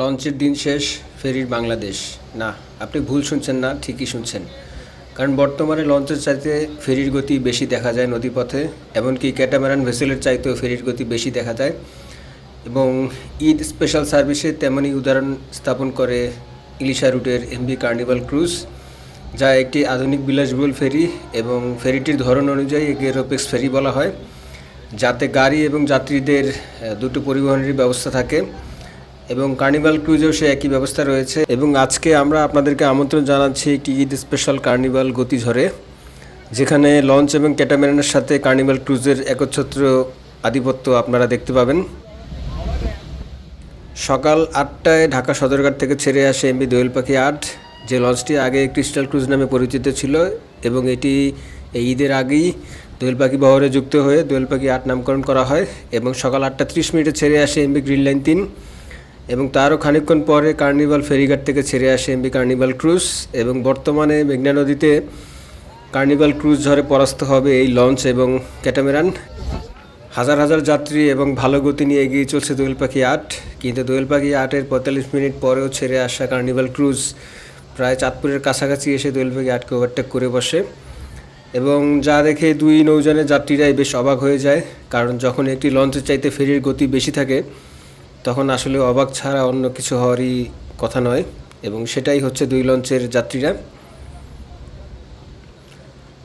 লঞ্চের দিন শেষ, ফেরির বাংলাদেশ। না, আপনি ভুল শুনছেন না, ঠিকই শুনছেন। কারণ বর্তমানে লঞ্চের চাইতে ফেরির গতি বেশি দেখা যায় নদীপথে, এমনকি ক্যাটামারান ভেসেলের চাইতেও ফেরির গতি বেশি দেখা যায়। এবং ঈদ স্পেশাল সার্ভিসে তেমনই উদাহরণ স্থাপন করে ইলিশা রুটের এমবি কার্নিভাল ক্রুজ, যা একটি আধুনিক বিলাসবহুল ফেরি এবং ফেরিটির ধরন অনুযায়ী একে রোপেক্স ফেরি বলা হয়, যাতে গাড়ি এবং যাত্রীদের দুটো পরিবহনের ব্যবস্থা থাকে। এবং কার্নিভাল ক্রুজেও সে একই ব্যবস্থা রয়েছে। এবং আজকে আমরা আপনাদেরকে আমন্ত্রণ জানাচ্ছি একটি ঈদ স্পেশাল কার্নিভাল গতিঝড়ে, যেখানে লঞ্চ এবং ক্যাটামেরানের সাথে কার্নিভাল ক্রুজের একচ্ছত্র আধিপত্য আপনারা দেখতে পাবেন। সকাল আটটায় ঢাকা সদরঘাট থেকে ছেড়ে আসে এমবি দোয়েল পাখি আট, যে লঞ্চটি আগে ক্রিস্টাল ক্রুজ নামে পরিচিত ছিল এবং এটি এই ঈদের আগেই দোয়েল পাখি বহরে যুক্ত হয়ে দোয়েল পাখি আট নামকরণ করা হয় এবং সকাল আটটা ত্রিশ মিনিটে ছেড়ে আসে এমবি গ্রিন লাইন তিন। এবং তারও খানিকক্ষণ পরে কার্নিভাল ফেরিঘাট থেকে ছেড়ে আসে এমবি কার্নিভাল ক্রুজ এবং বর্তমানে মেঘনা নদীতে কার্নিভাল ক্রুজ ঝড়ে পরাস্ত হবে এই লঞ্চ এবং ক্যাটামেরান। হাজার হাজার যাত্রী এবং ভালো গতি নিয়ে এগিয়ে চলছে দোয়েল পাখি আট, কিন্তু দোয়েল পাখি আটের পঁয়তাল্লিশ মিনিট পরেও ছেড়ে আসা কার্নিভাল ক্রুজ প্রায় চাঁদপুরের কাছাকাছি এসে দোয়েল পাখি আটকে ওভারটেক করে বসে এবং যা দেখে দুই নৌযানের যাত্রীরাই বেশ অবাক হয়ে যায়, কারণ যখন একটি লঞ্চের চাইতে ফেরির গতি বেশি থাকে তখন আসলে অবাক ছাড়া অন্য কিছু হওয়ারই কথা নয় এবং সেটাই হচ্ছে দুই লঞ্চের যাত্রীরা।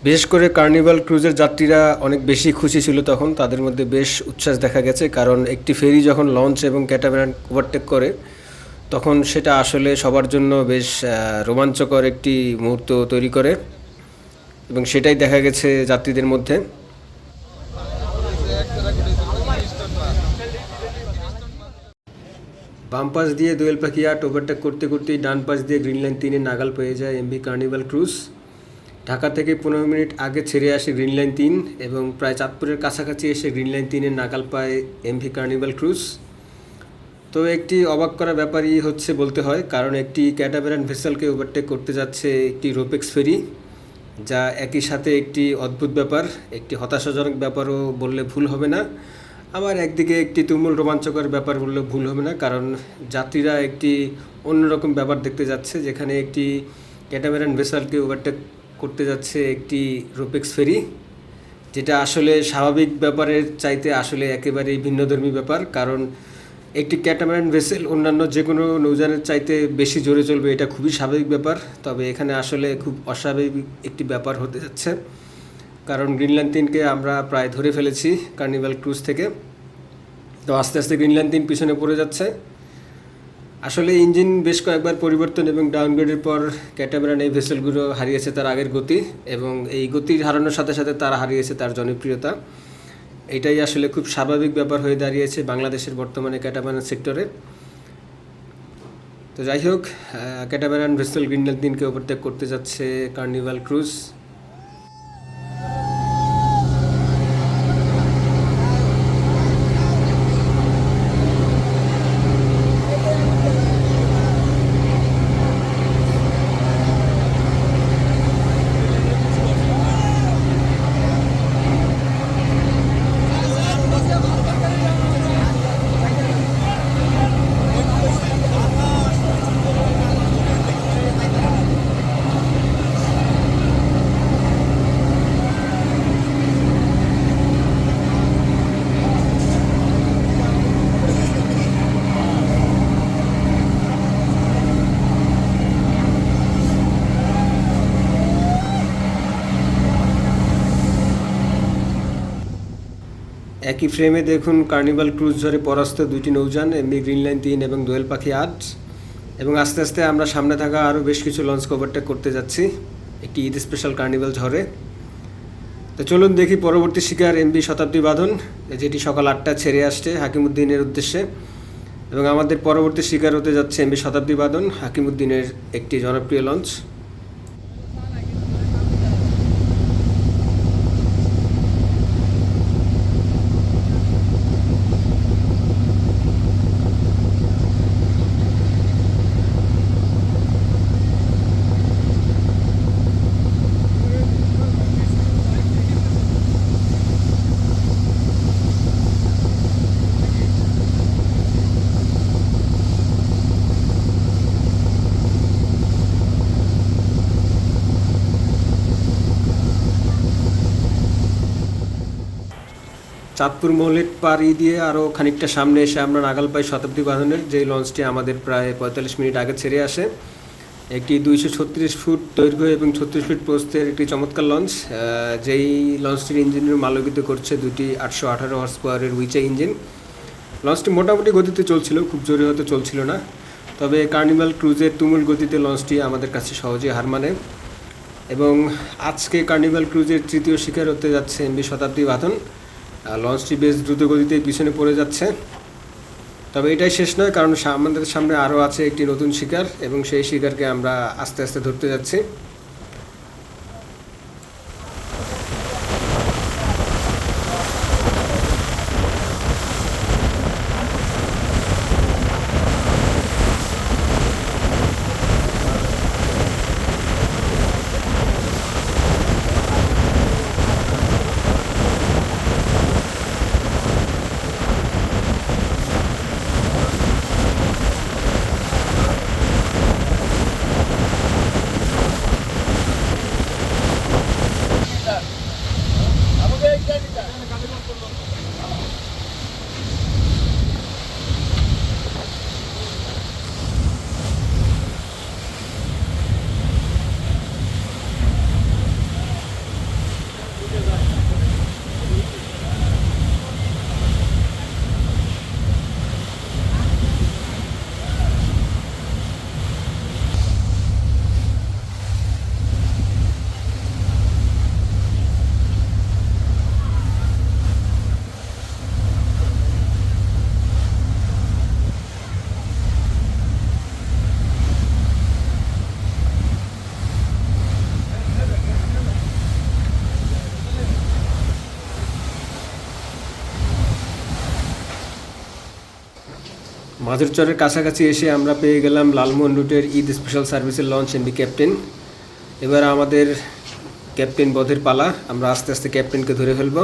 বিশেষ করে কার্নিভাল ক্রুজের যাত্রীরা অনেক বেশি খুশি ছিল তখন, তাদের মধ্যে বেশ উচ্ছ্বাস দেখা গেছে কারণ একটি ফেরি যখন লঞ্চ এবং ক্যাটামেরান ওভারটেক করে, তখন সেটা আসলে সবার জন্য বেশ রোমাঞ্চকর একটি মুহূর্ত তৈরি করে এবং সেটাই দেখা গেছে যাত্রীদের মধ্যে। বাম পাশ দিয়ে দোয়েল পাখি আট ওভারটেক করতে করতেই ডান পাশ দিয়ে গ্রিন লাইন তিনে নাগাল পেয়ে যায় এমবি কার্নিভাল ক্রুজ। ঢাকা থেকে পনেরো মিনিট আগে ছেড়ে আসে গ্রিন লাইন তিন এবং প্রায় চাঁদপুরের কাছাকাছি এসে গ্রিন লাইন তিনের নাগাল পায় এমভি কার্নিভাল ক্রুজ। তো একটি অবাক করা ব্যাপারই হচ্ছে বলতে হয়, কারণ একটি ক্যাটাবেরান ভেসেলকে ওভারটেক করতে যাচ্ছে একটি রোপেক্স ফেরি, যা একই সাথে একটি অদ্ভুত ব্যাপার, একটি হতাশাজনক ব্যাপারও বললে ভুল হবে না। আবার একদিকে একটি তুমুল রোমাঞ্চকর ব্যাপার বললে ভুল হবে না, কারণ যাত্রীরা একটি অন্যরকম ব্যাপার দেখতে যাচ্ছে, যেখানে একটি ক্যাটামেরান ভেসালকে ওভারটেক করতে যাচ্ছে একটি রোপেক্স ফেরি, যেটা আসলে স্বাভাবিক ব্যাপারের চাইতে আসলে একেবারেই ভিন্নধর্মী ব্যাপার, কারণ একটি ক্যাটামারান ভেসেল অন্যান্য যে কোনো নৌযানের চাইতে বেশি জোরে চলবে, এটা খুবই স্বাভাবিক ব্যাপার, তবে এখানে আসলে খুব অস্বাভাবিক একটি ব্যাপার হতে যাচ্ছে। কারণ গ্রিনল্যান্ড তিনকে আমরা প্রায় ধরে ফেলেছি কার্নিভাল ক্রুজ থেকে। তো আস্তে আস্তে গ্রিনল্যান্ড তিন পিছনে পড়ে যাচ্ছে। আসলে ইঞ্জিন বেশ কয়েকবার পরিবর্তন এবং ডাউনগ্রেডের পর ক্যাটামেরান এই ভেসেলগুলো হারিয়েছে তার আগের গতি এবং এই গতির হারানোর সাথে সাথে তারা হারিয়েছে তার জনপ্রিয়তা। এটাই আসলে খুব স্বাভাবিক ব্যাপার হয়ে দাঁড়িয়েছে বাংলাদেশের বর্তমানে ক্যাটামারান সেক্টরে তো যাই হোক ক্যাটামারান ভেসেল গ্রিনল্যান্ড দিনকে ওভারটেক করতে যাচ্ছে কার্নিভাল ক্রুজ একই ফ্রেমে দেখুন কার্নিভাল ক্রুজ ঝড়ে পরাস্ত দুইটি নৌযান এমনি গ্রিন লাইন তিন এবং দোয়েল পাখি আট। এবং আস্তে আস্তে আমরা সামনে থাকা আরও বেশ কিছু লঞ্চ কভারটা করতে যাচ্ছি, একটি ঈদ স্পেশাল কার্নিভাল ঝড়ে। তো চলুন দেখি পরবর্তী শিকার এমবি শতাব্দী বাঁধন, যেটি সকাল আটটা ছেড়ে আসছে হাকিমুদ্দিনের উদ্দেশ্যে। এবং আমাদের পরবর্তী শিকার হতে যাচ্ছে এমবি শতাব্দী বাঁধন হাকিমুদ্দিনের একটি জনপ্রিয় লঞ্চ চাঁদপুর মৌলিক পাড়ি দিয়ে আরও খানিকটা সামনে এসে আমরা নাগাল পাই শতাব্দী বাঁধনের যেই লঞ্চটি আমাদের প্রায় পঁয়তাল্লিশ মিনিট আগে ছেড়ে আসে। একটি দুইশো ছত্রিশ ফুট দৈর্ঘ্য এবং ছত্রিশ ফুট প্রস্থের একটি চমৎকার লঞ্চ যেই লঞ্চটির ইঞ্জিনের মালবিত করছে দুটি আটশো আঠারো হর্স পাওয়ারের উইচা ইঞ্জিন। লঞ্চটি মোটামুটি গতিতে চলছিল, খুব জোরে হয়তো চলছিল না। তবে কার্নিভাল ক্রুজের তুমুল গতিতে লঞ্চটি আমাদের কাছে সহজে হার মানে। এবং আজকে কার্নিভাল ক্রুজের তৃতীয় শিকার হতে যাচ্ছে এমবি শতাব্দী বাঁধন। লঞ্চটি বেশ দ্রুত গতিতে পিছনে পড়ে যাচ্ছে। তবে এটাই শেষ নয়, কারণ আমাদের সামনে আরও আছে একটি নতুন শিকার এবং সেই শিকারকে আমরা আস্তে আস্তে ধরতে যাচ্ছি। মাঝেরচরের কাছাকাছি এসে আমরা পেয়ে গেলাম লালমোহন রুটের ঈদ স্পেশাল সার্ভিসের লঞ্চ এমবি ক্যাপ্টেন এবার আমাদের ক্যাপ্টেন বধের পালা, আমরা আস্তে আস্তে ক্যাপ্টেনকে ধরে ফেলব।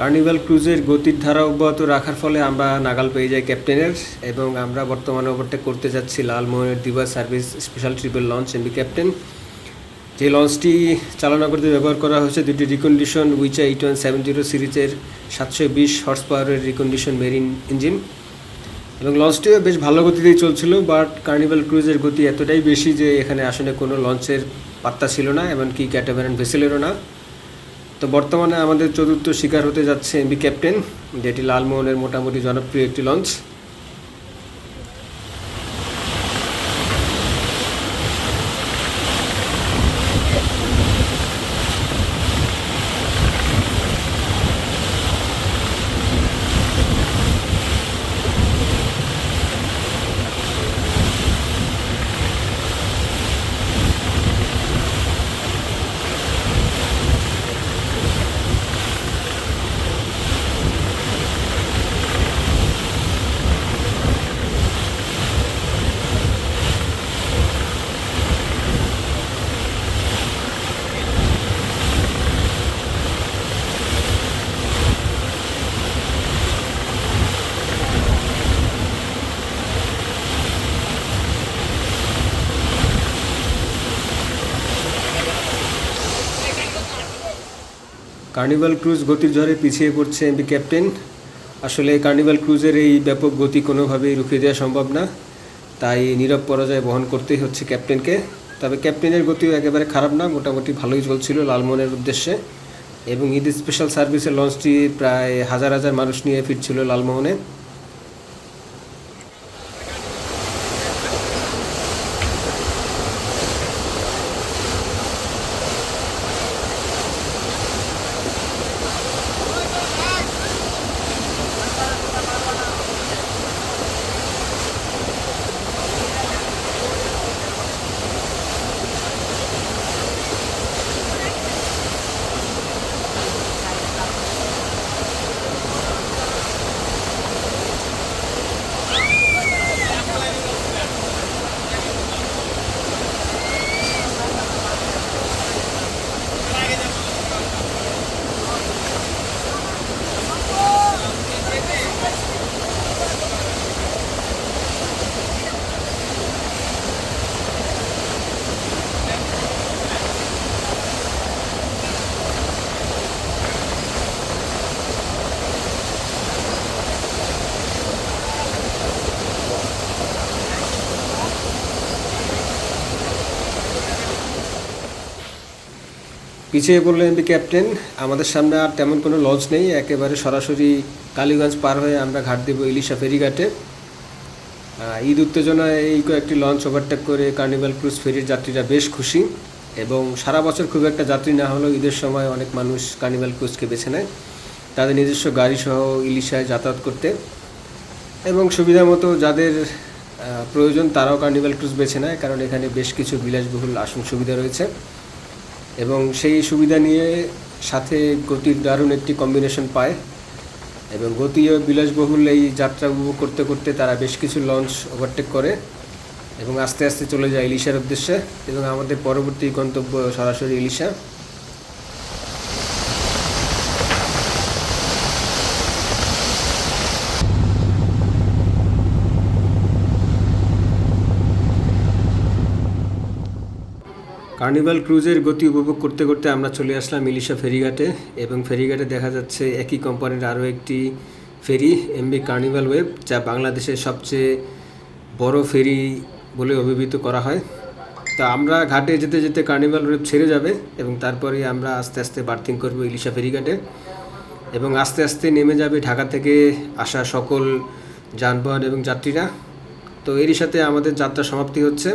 কার্নিভাল ক্রুজের গতির ধারা অব্যাহত রাখার ফলে আমরা নাগাল পেয়ে যাই ক্যাপ্টেনের এবং আমরা বর্তমানে ওভারটেক করতে যাচ্ছি লালমোহনের দিবা service special triple launch MB Captain যে লঞ্চটি চালনা করতে ব্যবহার করা হয়েছে, দুটি recondition Yuchai eight one seven zero সিরিজের সাতশো বিশ হর্স পাওয়ারের রিকন্ডিশন মেরিন ইঞ্জিন এবং লঞ্চটিও বেশ ভালো গতিতেই চলছিল বাট কার্নিভাল ক্রুজের গতি এতটাই বেশি যে এখানে আসলে কোনো লঞ্চের পাত্তা ছিল না, এমনকি ক্যাটামারান ভেসেলেরও না। তো বর্তমানে আমাদের চতুর্থ শিকার হতে যাচ্ছে এমবি ক্যাপ্টেন, যেটি লালমোহনের মোটামুটি জনপ্রিয় একটি লঞ্চ কার্নিভাল ক্রুজ গতির ঝড়ে পিছিয়ে পড়ছে এমবি ক্যাপ্টেন আসলে কার্নিভাল ক্রুজের এই ব্যাপক গতি কোনোভাবেই রুখে দেওয়া সম্ভব না। তাই নীরব পরাজয় বহন করতেই হচ্ছে ক্যাপ্টেনকে তবে ক্যাপ্টেনের গতিও একেবারে খারাপ না, মোটামুটি ভালোই চলছিল লালমোহনের উদ্দেশ্যে। এবং ঈদ স্পেশাল সার্ভিসের লঞ্চটি প্রায় হাজার হাজার মানুষ নিয়ে ফিরছিল লালমোহনে। পিছিয়ে পড়ল এমবি ক্যাপ্টেন। আমাদের সামনে আর তেমন কোনো লঞ্চ নেই। একেবারে সরাসরি কালীগঞ্জ পার হয়ে আমরা ঘাট দেবো ইলিশা ফেরিঘাটে। ঈদ উত্তেজনায় এই কয়েকটি লঞ্চ ওভারটেক করে কার্নিভাল ক্রুজ ফেরির যাত্রীরা বেশ খুশি এবং সারা বছর খুব একটা যাত্রী না হলেও ঈদের সময় অনেক মানুষ কার্নিভাল ক্রুজকে বেছে নেয়। তাদের নিজস্ব গাড়ি সহ ইলিশায় যাতায়াত করতে এবং সুবিধা মতো যাদের প্রয়োজন তারাও কার্নিভাল ক্রুজ বেছে নেয়, কারণ এখানে বেশ কিছু বিলাসবহুল আসন সুবিধা রয়েছে। এবং সেই সুবিধা নিয়ে সাথে গতির দারুণ একটি কম্বিনেশন পায়। এবং গতি ও বিলাসবহুল এই যাত্রা উপভোগ করতে করতে তারা বেশ কিছু লঞ্চ ওভারটেক করে এবং আস্তে আস্তে চলে যায় ইলিশার উদ্দেশ্যে এবং আমাদের পরবর্তী গন্তব্য সরাসরি ইলিশা। কার্নিভাল ক্রুজের গতি উপভোগ করতে করতে আমরা চলে আসলাম ইলিশা ফেরিঘাটে এবং ফেরিঘাটে দেখা যাচ্ছে একই কোম্পানির আরও একটি ফেরি এমবি কার্নিভাল ওয়েব যা বাংলাদেশের সবচেয়ে বড় ফেরি বলে অভিহিত করা হয়। তা আমরা ঘাটে যেতে যেতে কার্নিভাল ওয়েব ছেড়ে যাবে এবং তারপরে আমরা আস্তে আস্তে বার্থিং করব ইলিশা ফেরিঘাটে এবং আস্তে আস্তে নেমে যাবে ঢাকা থেকে আসা সকল যানবাহন এবং যাত্রীরা। তো এরই সাথে আমাদের যাত্রা সমাপ্তি হচ্ছে।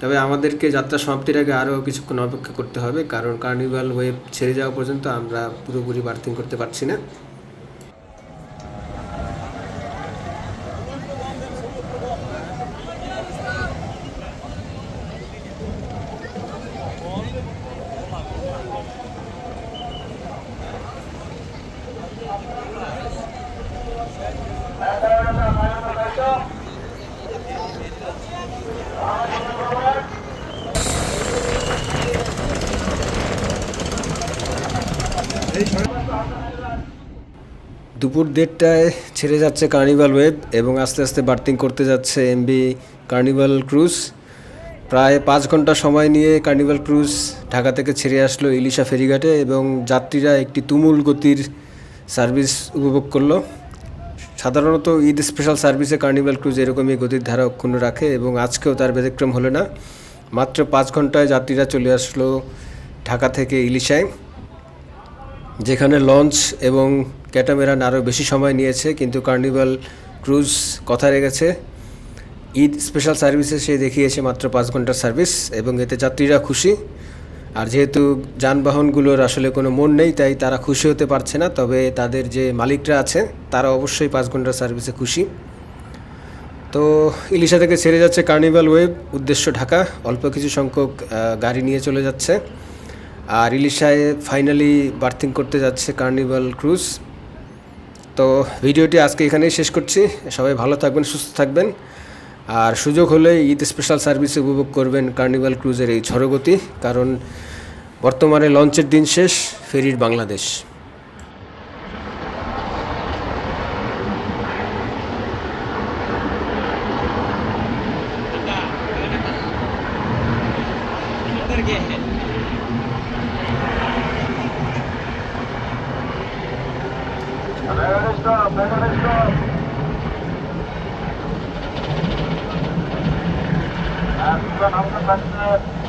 তবে আমাদেরকে যাত্রা সমাপ্তির আগে আরও কিছুক্ষণ অপেক্ষা করতে হবে, কারণ কার্নিভাল ওয়েব ছেড়ে যাওয়া পর্যন্ত আমরা পুরোপুরি বার্থিং করতে পারছি না। দুপুর দেড়টায় ছেড়ে যাচ্ছে কার্নিভাল ওয়েব এবং আস্তে আস্তে বার্থিং করতে যাচ্ছে এমবি কার্নিভাল ক্রুজ প্রায় পাঁচ ঘণ্টা সময় নিয়ে কার্নিভাল ক্রুজ ঢাকা থেকে ছেড়ে আসলো ইলিশা ফেরিঘাটে এবং যাত্রীরা একটি তুমুল গতির সার্ভিস উপভোগ করল। সাধারণত ঈদ স্পেশাল সার্ভিসে কার্নিভাল ক্রুজ এরকমই গতির ধারা অক্ষুণ্ণ রাখে এবং আজকেও তার ব্যতিক্রম হলো না। মাত্র পাঁচ ঘন্টায় যাত্রীরা চলে আসলো ঢাকা থেকে ইলিশায় যেখানে লঞ্চ এবং ক্যাটামেরান আরও বেশি সময় নিয়েছে, কিন্তু কার্নিভাল ক্রুজ কথা রেখেছে, ঈদ স্পেশাল সার্ভিসে সে দেখিয়েছে মাত্র পাঁচ ঘণ্টার সার্ভিস এবং এতে যাত্রীরা খুশি। আর যেহেতু যানবাহনগুলোর আসলে কোনো মন নেই, তাই তারা খুশি হতে পারছে না, তবে তাদের যে মালিকরা আছে, তারা অবশ্যই পাঁচ ঘণ্টার সার্ভিসে খুশি। তো ইলিশা থেকে ছেড়ে যাচ্ছে কার্নিভাল ওয়েব, উদ্দেশ্য ঢাকা, অল্প কিছু সংখ্যক গাড়ি নিয়ে চলে যাচ্ছে। আর ইলিশায় ফাইনালি বার্থিং করতে যাচ্ছে কার্নিভাল ক্রুজ তো ভিডিওটি আজকে এখানেই শেষ করছি। সবাই ভালো থাকবেন, সুস্থ থাকবেন। আর সুযোগ হলে ঈদ স্পেশাল সার্ভিস উপভোগ করবেন কার্নিভাল ক্রুজের এই ঝড়গতি। কারণ বর্তমানে লঞ্চের দিন শেষ, ফেরির বাংলাদেশ। Thank you.